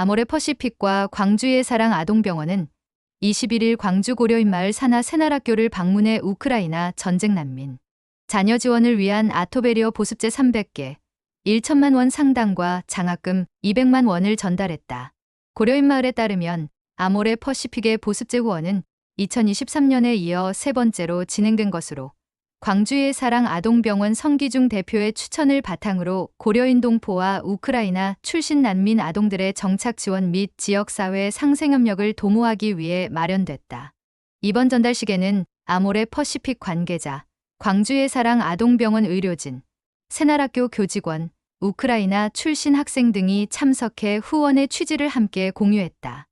아모레 퍼시픽과 광주의 사랑 아동병원은 21일 광주 고려인 마을 산하 새날학교를 방문해 우크라이나 전쟁 난민 자녀 지원을 위한 아토베리어 보습제 300개, 1천만 원 상당과 장학금 200만 원을 전달했다. 고려인 마을에 따르면 아모레 퍼시픽의 보습제 후원은 2023년에 이어 세 번째로 진행된 것으로 광주의 사랑 아동병원 성기중 대표의 추천을 바탕으로 고려인 동포와 우크라이나 출신 난민 아동들의 정착 지원 및 지역사회 상생협력을 도모하기 위해 마련됐다. 이번 전달식에는 아모레 퍼시픽 관계자, 광주의 사랑 아동병원 의료진, 새날학교 교직원, 우크라이나 출신 학생 등이 참석해 후원의 취지를 함께 공유했다.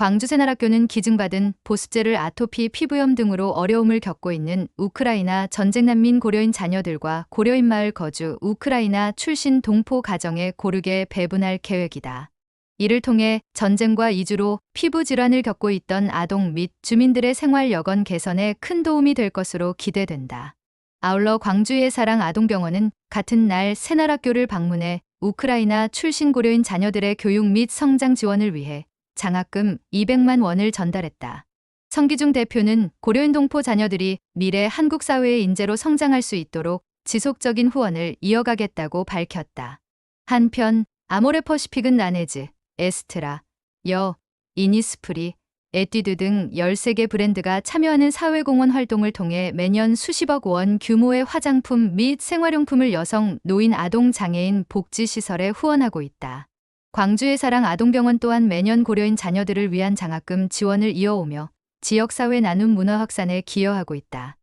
광주새날학교는 기증받은 보습제를 아토피, 피부염 등으로 어려움을 겪고 있는 우크라이나 전쟁 난민 고려인 자녀들과 고려인 마을 거주 우크라이나 출신 동포 가정에 고르게 배분할 계획이다. 이를 통해 전쟁과 이주로 피부 질환을 겪고 있던 아동 및 주민들의 생활 여건 개선에 큰 도움이 될 것으로 기대된다. 아울러 광주의 사랑 아동병원은 같은 날 새날학교를 방문해 우크라이나 출신 고려인 자녀들의 교육 및 성장 지원을 위해 장학금 200만 원을 전달했다. 성기중 대표는 고려인 동포 자녀들이 미래 한국 사회의 인재로 성장할 수 있도록 지속적인 후원을 이어가겠다고 밝혔다. 한편 아모레 퍼시픽은 나네즈, 에스트라, 여, 이니스프리, 에뛰드 등 13개 브랜드가 참여하는 사회공헌 활동을 통해 매년 수십억 원 규모의 화장품 및 생활용품을 여성, 노인, 아동, 장애인 복지시설에 후원하고 있다. 광주의 사랑 아동병원 또한 매년 고려인 자녀들을 위한 장학금 지원을 이어오며 지역사회 나눔 문화 확산에 기여하고 있다.